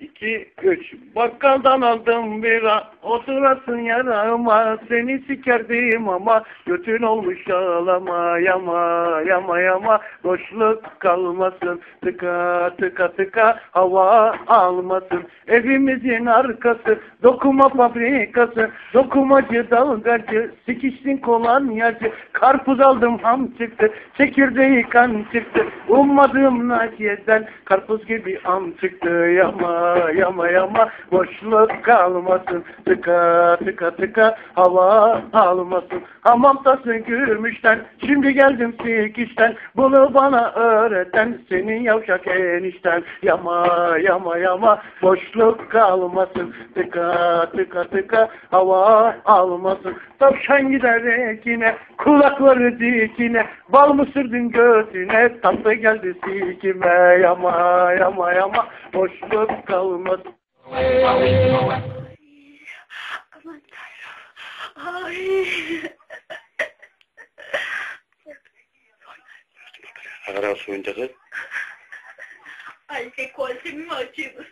iki, üç. Bakkaldan aldım bira, oturasın yarama. Seni sikerdim ama götün olmuş yalama, yama, yama, yama. Boşluk kalmasın, tıka, tıka, tıka, hava almasın. Evimizin arkası, dokuma fabrikası, dokumacı, dalgacı, sikişsin kolonyacı. Karpuz aldım ham çıktı, çekirdeği kan çıktı. Ummadığım Naciye'den karpuz gibi am çıktı. Yama, yama, yama, boşluk kalmasın. Tıka, tıka, tıka, hava almasın. Hamam tası gümüşten, şimdi geldim sikişten. Bunu bana öğreten senin yavşak enişten. Yama, yama, yama, boşluk kalmasın. Tıka, tıka, tıka, hava almasın. Tavşan gider ekine, kulakları dikine. Bal mı sürdün göğsüne, tatlı geldi sikime. Yama, yama, yama, boşluk kalmasın. Ai. Agora eu sou um Ai, que coisa, me motiva.